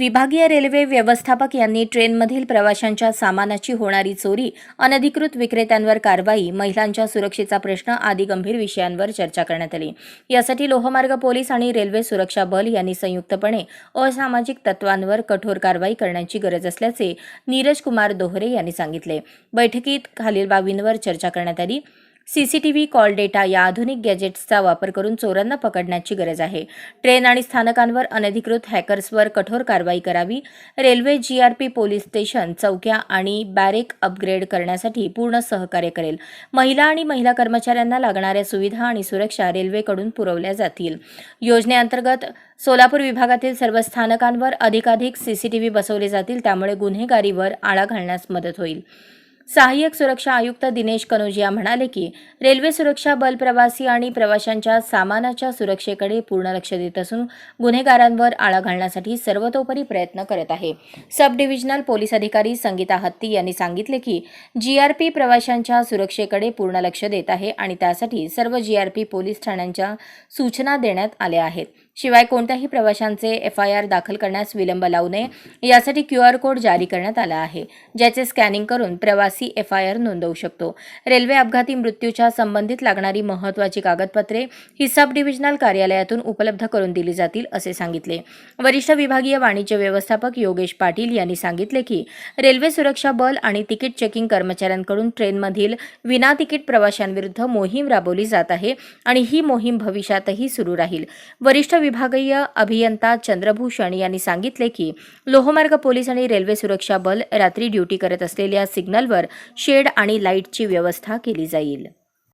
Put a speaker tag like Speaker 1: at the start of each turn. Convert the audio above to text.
Speaker 1: विभागीय रेल्वे व्यवस्थापक यांनी ट्रेनमधील प्रवाशांच्या सामानाची होणारी चोरी अनधिकृत विक्रेत्यांवर कारवाई महिलांच्या सुरक्षेचा प्रश्न आदी गंभीर विषयांवर चर्चा करण्यात आली. यासाठी लोहमार्ग पोलीस आणि रेल्वे सुरक्षा बल यांनी संयुक्तपणे असामाजिक तत्वांवर कठोर कारवाई करण्याची गरज असल्याचे नीरज कुमार दोहरे यांनी सांगितले. बैठकीत खालील बाबींवर चर्चा करण्यात आली. सीसीटीव्ही कॉल डेटा या आधुनिक गॅजेट्सचा वापर करून चोरांना पकडण्याची गरज आहे. ट्रेन आणि स्थानकांवर अनधिकृत हॅकर्सवर कठोर कारवाई करावी. रेल्वे जीआरपी पोलीस स्टेशन चौक्या आणि बॅरेक अपग्रेड करण्यासाठी पूर्ण सहकार्य करेल. महिला आणि महिला कर्मचाऱ्यांना लागणाऱ्या सुविधा आणि सुरक्षा रेल्वेकडून पुरवल्या जातील. योजनेअंतर्गत सोलापूर विभागातील सर्व स्थानकांवर अधिकाधिक सीसीटीव्ही बसवले जातील त्यामुळे गुन्हेगारीवर आळा घालण्यास मदत होईल. सहाय्यक सुरक्षा आयुक्त दिनेश कनोजिया म्हणाले की रेल्वे सुरक्षा बल प्रवासी आणि प्रवाशांच्या सामानाच्या सुरक्षेकडे पूर्ण लक्ष देत असून गुन्हेगारांवर आळा घालण्यासाठी सर्वतोपरी प्रयत्न करत आहे. सब डिव्हिजनल पोलीस अधिकारी संगीता हत्ती यांनी सांगितले की जीआरपी प्रवाशांच्या सुरक्षेकडे पूर्ण लक्ष देत आहे आणि त्यासाठी सर्व जीआरपी पोलीस ठाण्यांच्या सूचना देण्यात आल्या आहेत. शिवाय कोणत्याही प्रवाशांचे एफ आय आर दाखल करण्यास विलंब लावू नये. यासाठी क्यू आर कोड जारी करण्यात आला आहे ज्याचे स्कॅनिंग करून प्रवासी एफ आय आर नोंदवू शकतो. रेल्वे अपघाती मृत्यूच्या संबंधित लागणारी महत्त्वाची कागदपत्रे ही सब डिव्हिजनल कार्यालयातून उपलब्ध करून दिली जातील असे सांगितले. वरिष्ठ विभागीय वाणिज्य व्यवस्थापक योगेश पाटील यांनी सांगितले की रेल्वे सुरक्षा बल आणि तिकीट चेकिंग कर्मचाऱ्यांकडून ट्रेनमधील विना तिकीट प्रवाशांविरुद्ध मोहीम राबवली जात आहे आणि ही मोहीम भविष्यातही सुरू राहील. वरिष्ठ विभागीय अभियंता चंद्रभूषण यांनी सांगितले की लोहमार्ग पोलीस आणि रेल्वे सुरक्षा बल रात्री ड्युटी करत असलेल्या सिग्नलवर शेड आणि लाईटची व्यवस्था केली जाईल.